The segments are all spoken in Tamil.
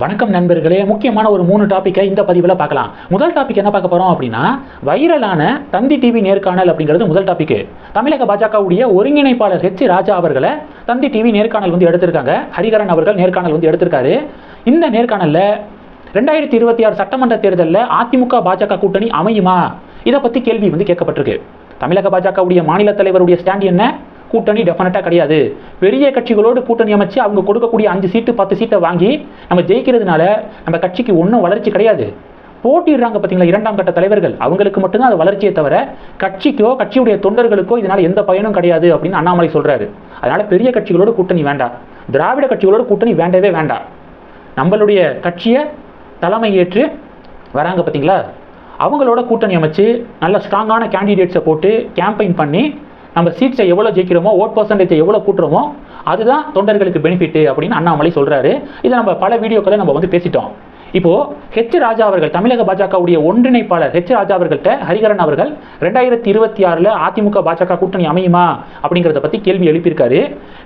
வணக்கம் நண்பர்களே முக்கியமான ஒரு மூணு டாப்பிக்கை இந்த பதிவில் பார்க்கலாம். முதல் டாபிக் என்ன பார்க்க போகிறோம் அப்படின்னா வைரலான தந்தி டிவி நேர்காணல் அப்படிங்கிறது முதல் டாபிக் தமிழக பாஜகவுடைய ஒருங்கிணைப்பாளர் ஹெச் ராஜா அவர்களை தந்தி டிவி நேர்காணல் வந்து எடுத்திருக்காங்க. ஹரிகரன் அவர்கள் நேர்காணல் வந்து எடுத்திருக்காரு. இந்த நேர்காணலில் ரெண்டாயிரத்தி இருபத்தி ஆறு சட்டமன்ற தேர்தலில் அதிமுக பாஜக கூட்டணி அமையுமா? இதை பற்றி கேள்வி வந்து கேட்கப்பட்டிருக்கு. தமிழக பாஜகவுடைய மாநில தலைவருடைய ஸ்டாண்ட் என்ன? கூட்டணி டெஃபினட்டாக கிடையாது. பெரிய கட்சிகளோடு கூட்டணி அமைச்சு அவங்க கொடுக்கக்கூடிய அஞ்சு சீட்டு பத்து சீட்டை வாங்கி நம்ம ஜெயிக்கிறதுனால நம்ம கட்சிக்கு ஒன்றும் வளர்ச்சி கிடையாது. போட்டிடுறாங்க பார்த்தீங்களா இரண்டாம் கட்ட தலைவர்கள். அவங்களுக்கு மட்டும்தான் அது வளர்ச்சியை தவிர கட்சிக்கோ கட்சியுடைய தொண்டர்களுக்கோ இதனால் எந்த பயனும் கிடையாது அப்படின்னு அண்ணாமலை சொல்கிறாரு அதனால் பெரிய கட்சிகளோடு கூட்டணி வேண்டாம். திராவிட கட்சிகளோடு கூட்டணி வேண்டவே வேண்டாம். நம்மளுடைய கட்சியை தலைமை ஏற்று வராங்க பார்த்தீங்களா அவங்களோட கூட்டணி அமைச்சு நல்ல ஸ்ட்ராங்கான கேண்டிடேட்ஸை போட்டு கேம்பெயின் பண்ணி நம்ம சீட்ஸை எவ்வளோ ஜெயிக்கிறோமோ ஓட் பர்சன்டேஜை எவ்வளோ கூட்டுறோமோ அதுதான் தொண்டர்களுக்கு பெனிஃபிட் அப்படின்னு அண்ணாமலை சொல்கிறாரு இதை நம்ம பல வீடியோக்களை நம்ம வந்து பேசிட்டோம். இப்போ ஹெச் ராஜா அவர்கள் தமிழக பாஜகவுடைய ஒன்றிணைப்பாளர் ஹெச் ராஜா அவர்கள்ட்ட ஹரிகரன் அவர்கள் ரெண்டாயிரத்தி இருபத்தி ஆறில் அதிமுக பாஜக கூட்டணி அமையுமா அப்படிங்கிறத பற்றி கேள்வி எழுப்பியிருக்காரு.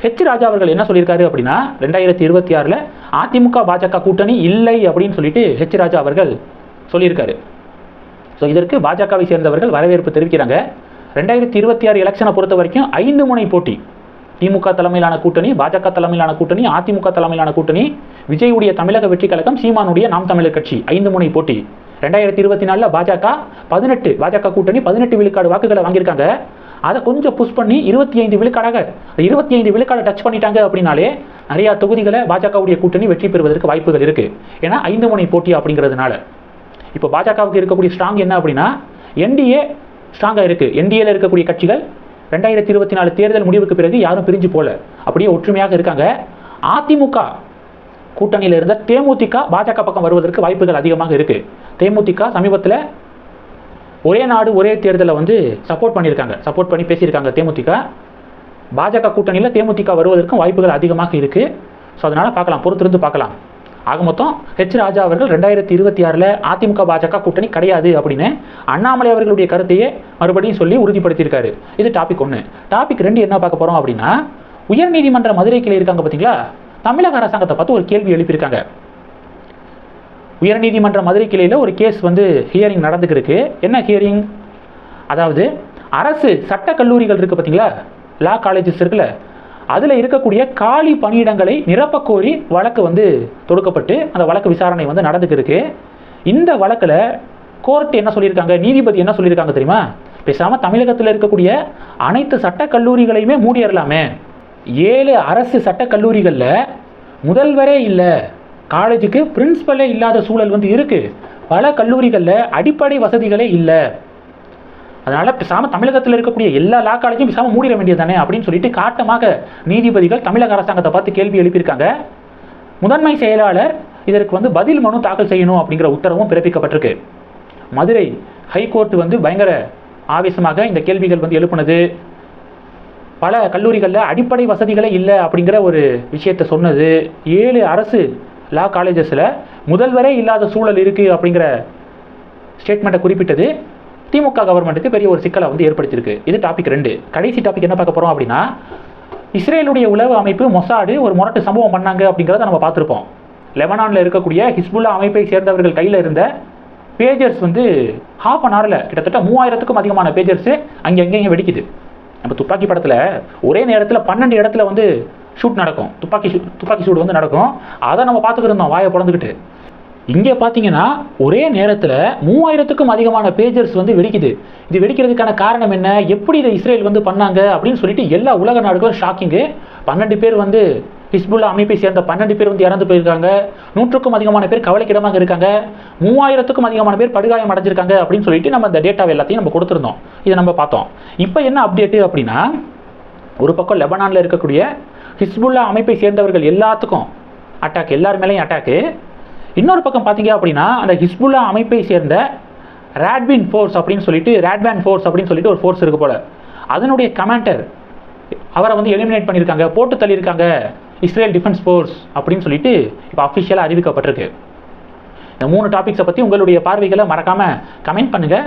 ஹெச் ராஜா அவர்கள் என்ன சொல்லியிருக்காரு அப்படின்னா ரெண்டாயிரத்தி இருபத்தி ஆறில் அதிமுக பாஜக கூட்டணி இல்லை அப்படின்னு சொல்லிட்டு ஹெச் ராஜா அவர்கள் சொல்லியிருக்காரு. ஸோ இதற்கு பாஜகவை சேர்ந்தவர்கள் வரவேற்பு தெரிவிக்கிறாங்க. ரெண்டாயிரத்தி இருபத்தி ஆறு எலெக்ஷனை பொறுத்த வரைக்கும் ஐந்து முனை போட்டி. திமுக தலைமையிலான கூட்டணி பாஜக தலைமையிலான கூட்டணி அதிமுக தலைமையிலான கூட்டணி விஜயுடைய தமிழக வெற்றி கழகம் சீமானுடைய நாம் தமிழர் கட்சி ஐந்து முனை போட்டி. ரெண்டாயிரத்தி இருபத்தி நாலில் பாஜக பதினெட்டு பாஜக கூட்டணி பதினெட்டு விழுக்காடு வாக்குகளை வாங்கியிருக்காங்க. அதை கொஞ்சம் புஷ் பண்ணி இருபத்தி ஐந்து விழுக்காடாக இருபத்தி ஐந்து விழுக்காடை டச் பண்ணிட்டாங்க அப்படின்னாலே நிறையா தொகுதிகளை பாஜகவுடைய கூட்டணி வெற்றி பெறுவதற்கு வாய்ப்புகள் இருக்குது ஏன்னா ஐந்து முனை போட்டி அப்படிங்கிறதுனால. இப்போ பாஜகவுக்கு இருக்கக்கூடிய ஸ்ட்ராங் என்ன அப்படின்னா என்டிஏ ஸ்ட்ராங்காக இருக்குது என்டிஏல இருக்கக்கூடிய கட்சிகள் ரெண்டாயிரத்தி இருபத்தி நாலு தேர்தல் முடிவுக்கு பிறகு யாரும் பிரிஞ்சு போல. அப்படியே ஒற்றுமையாக இருக்காங்க. அதிமுக கூட்டணியில் இருந்த தேமுதிக பாஜக பக்கம் வருவதற்கு வாய்ப்புகள் அதிகமாக இருக்கு. தேமுதிக சமீபத்தில் ஒரே நாடு ஒரே தேர்தலை வந்து சப்போர்ட் பண்ணியிருக்காங்க. சப்போர்ட் பண்ணி பேசியிருக்காங்க தேமுதிக. பாஜக கூட்டணியில் தேமுதிக வருவதற்கும் வாய்ப்புகள் அதிகமாக இருக்குது ஸோ அதனால் பார்க்கலாம். பொறுத்திருந்து பார்க்கலாம். ஆக மொத்தம் ஹெச் ராஜா அவர்கள் ரெண்டாயிரத்தி இருபத்தி ஆறில் அதிமுக பாஜக கூட்டணி கிடையாது அப்படின்னு அண்ணாமலை அவர்களுடைய கருத்தையே மறுபடியும் சொல்லி உறுதிப்படுத்தியிருக்காரு. இது டாபிக் ஒன்று டாபிக் ரெண்டு என்ன பார்க்க போகிறோம் அப்படின்னா உயர்நீதிமன்ற மதுரை கிளை இருக்காங்க பார்த்தீங்களா தமிழக அரசாங்கத்தை பார்த்து ஒரு கேள்வி எழுப்பியிருக்காங்க. உயர்நீதிமன்ற மதுரை கிளையில் ஒரு கேஸ் வந்து ஹியரிங் நடந்துக்கிருக்கு என்ன ஹியரிங் அதாவது அரசு சட்ட கல்லூரிகள் இருக்குது பார்த்தீங்களா லா காலேஜஸ் இருக்குல்ல. அதில் இருக்கக்கூடிய காலி பணியிடங்களை நிரப்பக்கோரி வழக்கு வந்து தொடுக்கப்பட்டு அந்த வழக்கு விசாரணை வந்து நடந்துக்கிருக்கு. இந்த வழக்கில் கோர்ட் என்ன சொல்லியிருக்காங்க? நீதிபதி என்ன சொல்லியிருக்காங்க தெரியுமா? பேசாமல் தமிழகத்தில் இருக்கக்கூடிய அனைத்து சட்டக்கல்லூரிகளையுமே மூடிடலாமே ஏழு அரசு சட்டக்கல்லூரிகளில் முதல்வரே இல்லை. காலேஜுக்கு பிரின்ஸ்பலே இல்லாத சூழல் வந்து இருக்குது பல கல்லூரிகளில் அடிப்படை வசதிகளே இல்லை. அதனால் பேசாமல் தமிழகத்தில் இருக்கக்கூடிய எல்லா லா காலேஜும் பேசாமல் மூடிட வேண்டியதானே அப்படின்னு சொல்லிட்டு காட்டமாக நீதிபதிகள் தமிழக அரசாங்கத்தை பார்த்து கேள்வி எழுப்பியிருக்காங்க. முதன்மை செயலாளர் இதற்கு வந்து பதில் மனு தாக்கல் செய்யணும் அப்படிங்கிற உத்தரவும் பிறப்பிக்கப்பட்டிருக்கு. மதுரை ஹைகோர்ட் வந்து பயங்கர ஆவேசமாக இந்த கேள்விகள் வந்து எழுப்புனது. பல கல்லூரிகளில் அடிப்படை வசதிகளே இல்லை அப்படிங்கிற ஒரு விஷயத்தை சொன்னது. ஏழு அரசு லா காலேஜஸில் முதல்வரே இல்லாத சூழல் இருக்குது அப்படிங்கிற ஸ்டேட்மெண்ட்டை குறிப்பிட்டது. திமுக கவர்மெண்ட்டுக்கு பெரிய ஒரு சிக்கலை வந்து ஏற்படுத்தியிருக்கு. இது டாபிக் ரெண்டு. கடைசி டாபிக் என்ன பார்க்க போகிறோம் அப்படின்னா இஸ்ரேலுடைய உளவு அமைப்பு மொசாடு ஒரு முரட்டு சம்பவம் பண்ணாங்க அப்படிங்கிறத நம்ம பார்த்துருப்போம். லெபனானில் இருக்கக்கூடிய ஹிஸ்புல்லா அமைப்பை சேர்ந்தவர்கள் கையில் இருந்த பேஜர்ஸ் வந்து ஹாஃப் அன் ஹவரில் கிட்டத்தட்ட மூவாயிரத்துக்கும் அதிகமான பேஜர்ஸு அங்கே அங்கேயும் வெடிக்குது. நம்ம துப்பாக்கி படத்தில் ஒரே நேரத்தில் பன்னெண்டு இடத்துல வந்து ஷூட் நடக்கும். துப்பாக்கி ஷூ துப்பாக்கி ஷூட் வந்து நடக்கும். அதை நம்ம பார்த்துக்கிட்டு இருந்தோம் வாயை பிறந்துக்கிட்டு. இங்கே பார்த்தீங்கன்னா ஒரே நேரத்தில் மூவாயிரத்துக்கும் அதிகமான பேஜர்ஸ் வந்து வெடிக்குது. இது வெடிக்கிறதுக்கான காரணம் என்ன? எப்படி இதை இஸ்ரேல் வந்து பண்ணாங்க? அப்படின்னு சொல்லிட்டு எல்லா உலக நாடுகளும் ஷாக்கிங்கு பன்னெண்டு பேர் வந்து ஹிஸ்புல்லா அமைப்பை சேர்ந்த பன்னெண்டு பேர் வந்து இறந்து போயிருக்காங்க. நூற்றுக்கும் அதிகமான பேர் கவலைக்கிடமாக இருக்காங்க. மூவாயிரத்துக்கும் அதிகமான பேர் படுகாயம் அடைஞ்சிருக்காங்க அப்படின்னு சொல்லிட்டு நம்ம இந்த டேட்டாவை எல்லாத்தையும் நம்ம கொடுத்துருந்தோம். இதை நம்ம பார்த்தோம். இப்போ என்ன அப்டேட்டு அப்படின்னா ஒரு பக்கம் லெபனானில் இருக்கக்கூடிய ஹிஸ்புல்லா அமைப்பை சேர்ந்தவர்கள் எல்லாத்துக்கும் அட்டாக் எல்லார் மேலேயும் அட்டாக்கு இன்னொரு பக்கம் பார்த்தீங்க அப்படின்னா அந்த ஹிஸ்புல்லா அமைப்பை சேர்ந்த ரேட்பின் ஃபோர்ஸ் அப்படின்னு சொல்லிட்டு ரேட்பேன் ஃபோர்ஸ் அப்படின்னு சொல்லிட்டு ஒரு ஃபோர்ஸ் இருக்கு போல. அதனுடைய கமாண்டர் அவரை வந்து எலிமினேட் பண்ணியிருக்காங்க போட்டு தள்ளியிருக்காங்க இஸ்ரேல் டிஃபென்ஸ் ஃபோர்ஸ் அப்படின்னு சொல்லிட்டு இப்போ அஃபிஷியலாக அறிவிக்கப்பட்டிருக்கு. இந்த மூணு டாபிக்ஸை பற்றி உங்களுடைய பார்வைகளை மறக்காமல் கமெண்ட் பண்ணுங்கள்